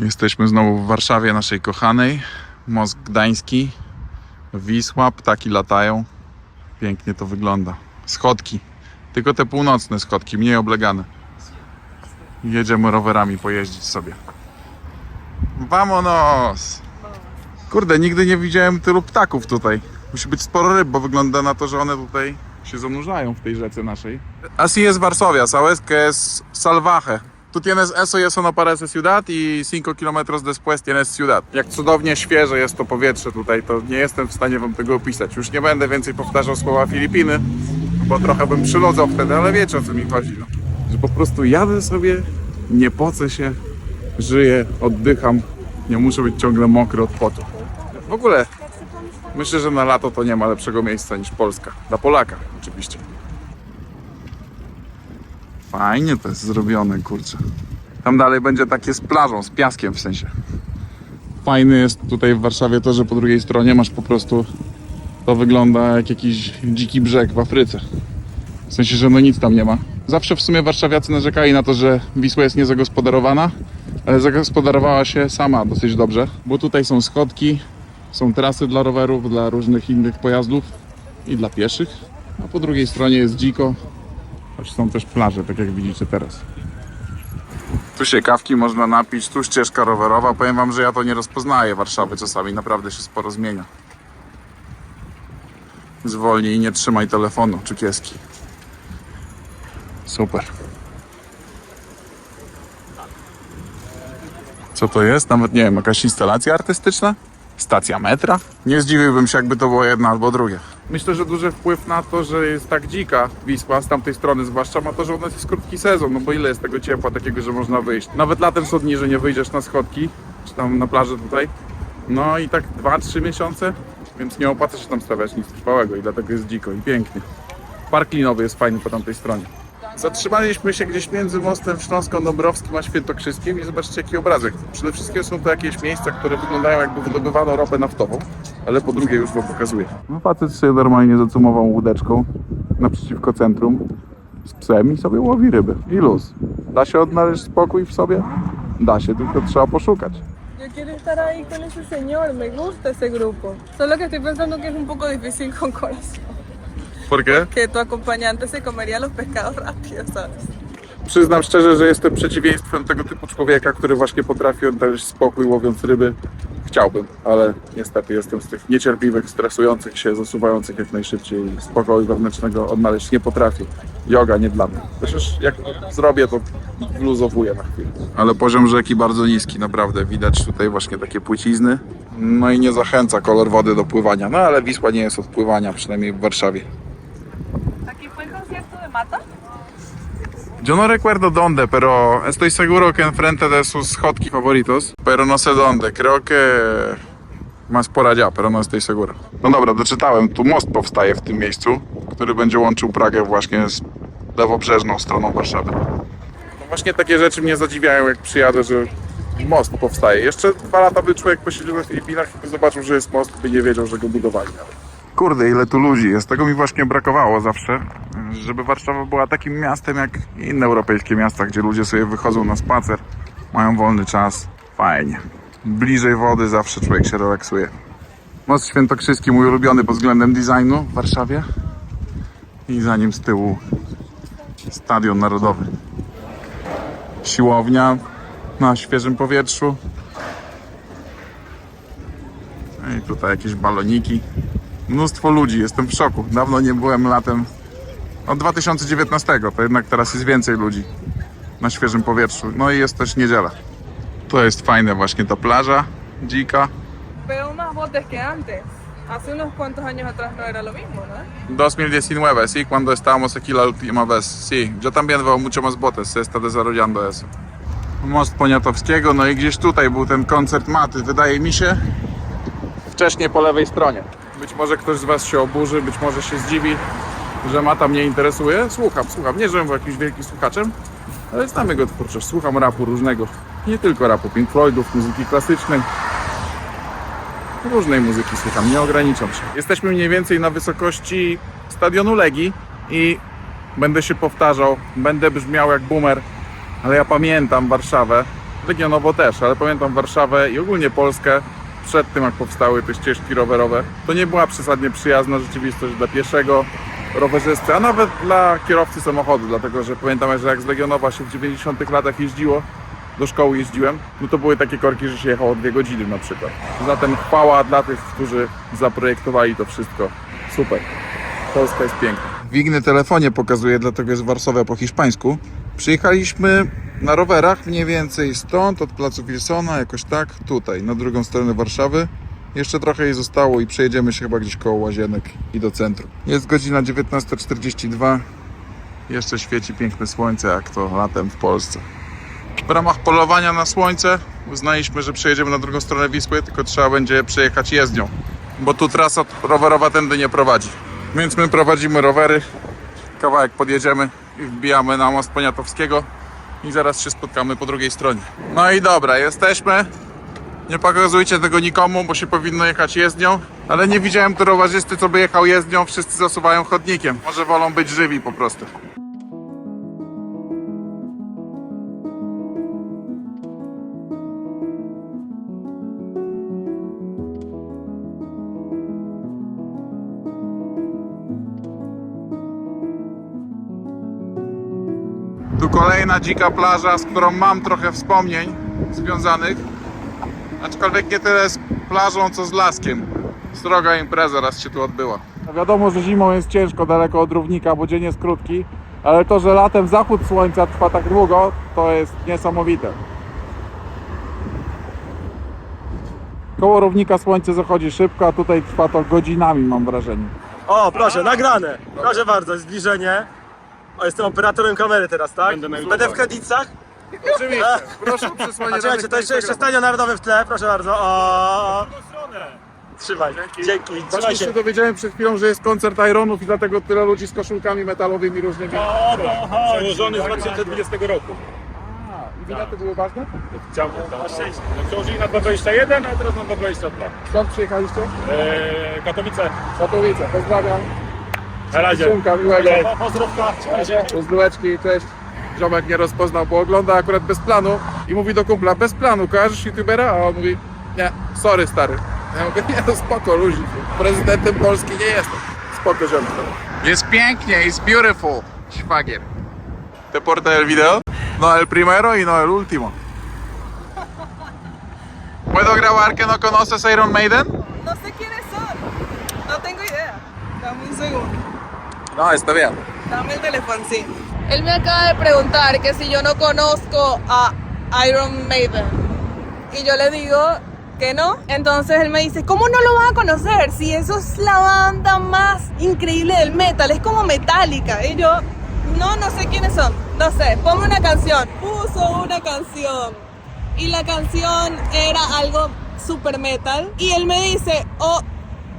Jesteśmy znowu w Warszawie, naszej kochanej. Most Gdański, Wisła, ptaki latają. Pięknie to wygląda. Schodki. Tylko te północne schodki, mniej oblegane. Jedziemy rowerami pojeździć sobie. Vamonos! Kurde, nigdy nie widziałem tylu ptaków tutaj. Musi być sporo ryb, bo wygląda na to, że one tutaj się zanurzają w tej rzece naszej. Así es Varsovia, sabes que es salvaje. Tu tienes eso y eso no parece ciudad y 5 kilómetros después tienes ciudad. Jak cudownie świeże jest to powietrze tutaj, to nie jestem w stanie wam tego opisać. Już nie będę więcej powtarzał słowa Filipiny, bo trochę bym przylodzał wtedy, ale wiecie o co mi chodzi. No. Że po prostu jadę sobie, nie pocę się, żyję, oddycham, nie muszę być ciągle mokry od potu. W ogóle myślę, że na lato to nie ma lepszego miejsca niż Polska. Dla Polaka oczywiście. Fajnie to jest zrobione, kurczę. Tam dalej będzie takie z plażą, z piaskiem w sensie. Fajny jest tutaj w Warszawie to, że po drugiej stronie masz po prostu to wygląda jak jakiś dziki brzeg w Afryce. W sensie, że no nic tam nie ma. Zawsze w sumie warszawiacy narzekali na to, że Wisła jest niezagospodarowana, ale zagospodarowała się sama dosyć dobrze, bo tutaj są schodki, są trasy dla rowerów, dla różnych innych pojazdów i dla pieszych, a po drugiej stronie jest dziko, choć są też plaże, tak jak widzicie teraz. Tu się kawki można napić, tu ścieżka rowerowa. Powiem wam, że ja to nie rozpoznaję Warszawy czasami, naprawdę się sporo zmienia. Zwolnij i nie trzymaj telefonu czy kieski. Super. Co to jest? Nawet nie wiem, jakaś instalacja artystyczna? Stacja metra? Nie zdziwiłbym się, jakby to było jedno albo drugie. Myślę, że duży wpływ na to, że jest tak dzika Wisła, z tamtej strony zwłaszcza, ma to, że u nas jest krótki sezon, no bo ile jest tego ciepła takiego, że można wyjść. Nawet latem są dni, że nie wyjdziesz na schodki, czy tam na plażę tutaj. No i tak 2-3 miesiące, więc nie opłaca się tam stawiać nic trwałego i dlatego jest dziko i pięknie. Park linowy jest fajny po tamtej stronie. Zatrzymaliśmy się gdzieś między mostem Śląsko-Dąbrowskim a Świętokrzyskiem i zobaczcie jaki obrazek. Przede wszystkim są to jakieś miejsca, które wyglądają jakby wydobywano ropę naftową, ale po drugie już wam pokazuję. No facet sobie normalnie zacumował łódeczką naprzeciwko centrum z psem i sobie łowi ryby. I luz. Da się odnaleźć spokój w sobie? Da się, tylko trzeba poszukać. Quiero estar ahí con ese señor, me gusta ese grupo. Solo que estoy pensando que es un poco difícil con corazón. ¿Por qué? Que tu acompañante se comería los pescados rápido, ¿sabes? Przyznam szczerze, że jestem przeciwieństwem tego typu człowieka, który właśnie potrafi odnaleźć spokój łowiąc ryby. Chciałbym, ale niestety jestem z tych niecierpliwych, stresujących się, zasuwających jak najszybciej spokoju wewnętrznego odnaleźć nie potrafię. Yoga nie dla mnie. Przecież jak zrobię, to luzowuję na chwilę. Ale poziom rzeki bardzo niski, naprawdę. Widać tutaj właśnie takie płycizny. No i nie zachęca kolor wody do pływania. No ale Wisła nie jest od pływania, przynajmniej w Warszawie. ¿Aquí fue el concierto de Mata? Yo no recuerdo dónde, pero estoy seguro que enfrente de sus hotkeys favoritos, pero no sé dónde. Creo que más por allá, pero no estoy seguro. No dobra, doczytałem. Tu most powstaje w tym miejscu, który będzie łączył Pragę właśnie z lewobrzeżną stroną Warszawy. No właśnie takie rzeczy mnie zadziwiają, jak przyjadę, że most powstaje. Jeszcze dwa lata by człowiek posiedział na Filipinach i by zobaczył, że jest most, by nie wiedział, że go budowali. Kurde, ile tu ludzi jest. Tego mi właśnie brakowało zawsze, żeby Warszawa była takim miastem jak inne europejskie miasta, gdzie ludzie sobie wychodzą na spacer, mają wolny czas. Fajnie. Bliżej wody zawsze człowiek się relaksuje. Most Świętokrzyski, mój ulubiony pod względem designu w Warszawie. I za nim z tyłu Stadion Narodowy. Siłownia na świeżym powietrzu. No I tutaj jakieś baloniki mnóstwo ludzi, jestem w szoku. Dawno nie byłem latem od 2019, to jednak teraz jest więcej ludzi na świeżym powietrzu. No i jest też niedziela. To jest fajne właśnie ta plaża dzika. Veo más botes que antes. Hace unos cuantos años atrás no era lo mismo, ¿no? 2019, sí, cuando estábamos aquí la última vez. Sí, yo también veo mucho más botes, se está desarrollando eso. Most Poniatowskiego, no i gdzieś tutaj był ten koncert Maty, wydaje mi się. Wcześniej po lewej stronie. Być może ktoś z Was się oburzy, być może się zdziwi, że Mata mnie interesuje. Słucham, słucham. Nie, żebym był jakimś wielkim słuchaczem, ale znam jego twórczość. Słucham rapu różnego. Nie tylko rapu, Pink Floydów, muzyki klasycznej. Różnej muzyki słucham, nie ograniczam się. Jesteśmy mniej więcej na wysokości stadionu Legii i będę się powtarzał, będę brzmiał jak boomer, ale ja pamiętam Warszawę Legionowo też, ale pamiętam Warszawę i ogólnie Polskę przed tym jak powstały te ścieżki rowerowe. To nie była przesadnie przyjazna rzeczywistość dla pieszego, rowerzysty, a nawet dla kierowcy samochodu, dlatego że pamiętam, że jak z Legionowa się w 90 latach jeździło, do szkoły jeździłem, no to były takie korki, że się jechało dwie godziny na przykład. Zatem chwała dla tych, którzy zaprojektowali to wszystko. Super. Polska jest piękna. Wigny telefonie pokazuje, dlatego jest Warszawa po hiszpańsku. Przyjechaliśmy na rowerach mniej więcej stąd, od placu Wilsona, jakoś tak, tutaj, na drugą stronę Warszawy. Jeszcze trochę jej zostało i przejedziemy się chyba gdzieś koło Łazienek i do centrum. Jest godzina 19.42. Jeszcze świeci piękne słońce, jak to latem w Polsce. W ramach polowania na słońce uznaliśmy, że przejedziemy na drugą stronę Wisły, tylko trzeba będzie przejechać jezdnią, bo tu trasa rowerowa tędy nie prowadzi. Więc my prowadzimy rowery, kawałek podjedziemy i wbijamy na most Poniatowskiego i zaraz się spotkamy po drugiej stronie. No i dobra, jesteśmy. Nie pokazujcie tego nikomu, bo się powinno jechać jezdnią, ale nie widziałem tu rowerzysty, co by jechał jezdnią, wszyscy zasuwają chodnikiem. Może wolą być żywi po prostu. Tu kolejna dzika plaża, z którą mam trochę wspomnień związanych. Aczkolwiek nie tyle z plażą, co z laskiem. Sroga impreza raz się tu odbyła. No wiadomo, że zimą jest ciężko daleko od równika, bo dzień jest krótki, ale to, że latem zachód słońca trwa tak długo, to jest niesamowite. Koło równika słońce zachodzi szybko, a tutaj trwa to godzinami, mam wrażenie. O, proszę, nagrane. Proszę bardzo, zbliżenie. O, jestem operatorem kamery teraz, tak? Będę, w Kadicach. Oczywiście, proszę o przesłanie A czekajcie, to jeszcze, jeszcze Stadion Narodowy w tle, proszę bardzo. O, Trzymaj, dzięki, trzymaj Właśnie się. się dowiedziałem przed chwilą, że jest koncert Ironów i dlatego tyle ludzi z koszulkami metalowymi różnymi. Przełożony z 2020 roku. I bilety były ważne? Chciałbym tam. Przełożyli na 221, a teraz na 222. Skąd przyjechaliście? Eee, Katowice. Katowice. Pozdrawiam. Na razie. Szumka miłego. Po- Pozdrówka. Na razie. Uzdróweczki, cześć. Ziomek nie rozpoznał, bo ogląda akurat bez planu i mówi do kumpla, bez planu, kojarzysz youtubera? A on mówi, nie, sorry stary. Ja mówię, nie, to spoko, luźny. Prezydentem Polski nie jestem. Spoko, ziomek. Jest pięknie, it's beautiful. Szwagier. ¿Te porta el video? No el primero y no el último. ¿Puedo grabar que no conoces Iron Maiden? No sé quiénes son. No tengo idea. Dame un segundo. No, está bien. Dame el teléfono, sí. Él me acaba de preguntar que si yo no conozco a Iron Maiden. Y yo le digo que no. Entonces él me dice, ¿cómo no lo vas a conocer? Si eso es la banda más increíble del metal. Es como metálica. Y yo, no, no sé quiénes son. No sé, ponme una canción. Puso una canción. Y la canción era algo super metal. Y él me dice, oh,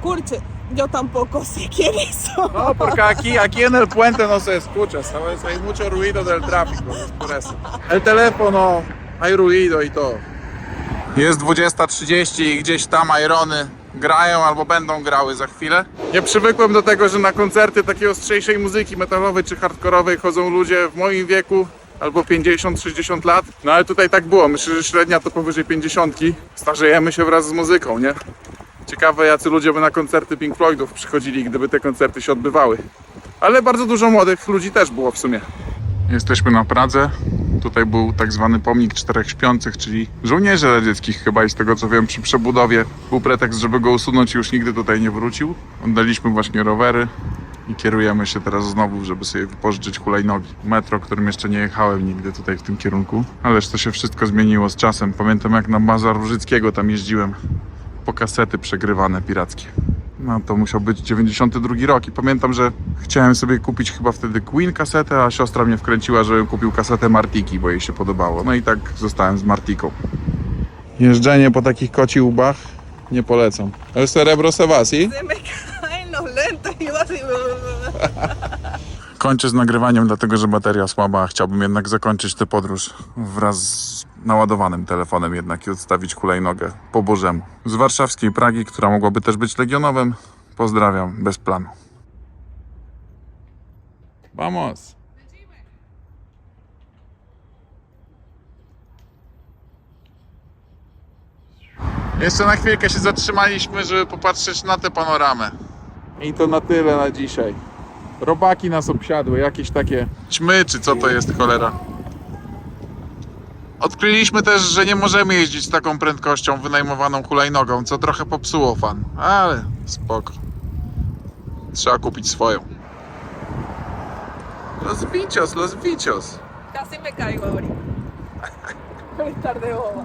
curche, yo tampoco sé quiénes son. No, porque aquí, aquí en el puente no se escucha, ¿sabes? Hay mucho ruido del tráfico, es por eso. El teléfono, hay ruido y todo. Jest 20.30 i gdzieś tam Irony grają albo będą grały za chwilę. Nie przywykłem do tego, że na koncerty takiej ostrzejszej muzyki metalowej czy hardkorowej chodzą ludzie w moim wieku albo 50-60 lat. No ale tutaj tak było. Myślę, że średnia to powyżej 50. Starzejemy się wraz z muzyką, nie? Ciekawe, jacy ludzie by na koncerty Pink Floydów przychodzili, gdyby te koncerty się odbywały. Ale bardzo dużo młodych ludzi też było w sumie. Jesteśmy na Pradze. Tutaj był tak zwany pomnik czterech śpiących, czyli żołnierzy radzieckich chyba i z tego co wiem przy przebudowie był pretekst, żeby go usunąć i już nigdy tutaj nie wrócił. Oddaliśmy właśnie rowery i kierujemy się teraz znowu, żeby sobie wypożyczyć hulajnogi. Metro, którym jeszcze nie jechałem nigdy tutaj w tym kierunku. Ależ to się wszystko zmieniło z czasem. Pamiętam jak na Bazar Różyckiego tam jeździłem po kasety przegrywane pirackie. No to musiał być 92 rok i pamiętam, że chciałem sobie kupić chyba wtedy Queen kasetę, a siostra mnie wkręciła, żebym kupił kasetę Martiki, bo jej się podobało. No i tak zostałem z Martiką. Jeżdżenie po takich koci łbach nie polecam. El cerebro se va, ¿sí? Se me caen los lentes y va así. Kończę z nagrywaniem, dlatego że bateria słaba. Chciałbym jednak zakończyć tę podróż wraz z naładowanym telefonem jednak i odstawić hulajnogę po Bożemu. Z warszawskiej Pragi, która mogłaby też być Legionowem, pozdrawiam bez planu. Vamos! Jeszcze na chwilkę się zatrzymaliśmy, żeby popatrzeć na tę panoramę. I to na tyle na dzisiaj. Robaki nas obsiadły, jakieś takie ćmy, czy co to jest cholera. Odkryliśmy też, że nie możemy jeździć z taką prędkością wynajmowaną hulajnogą, co trochę popsuło fan, ale spoko. Trzeba kupić swoją. Los bichos, los bichos. Casi me caigo ahorita. Por estar de boba.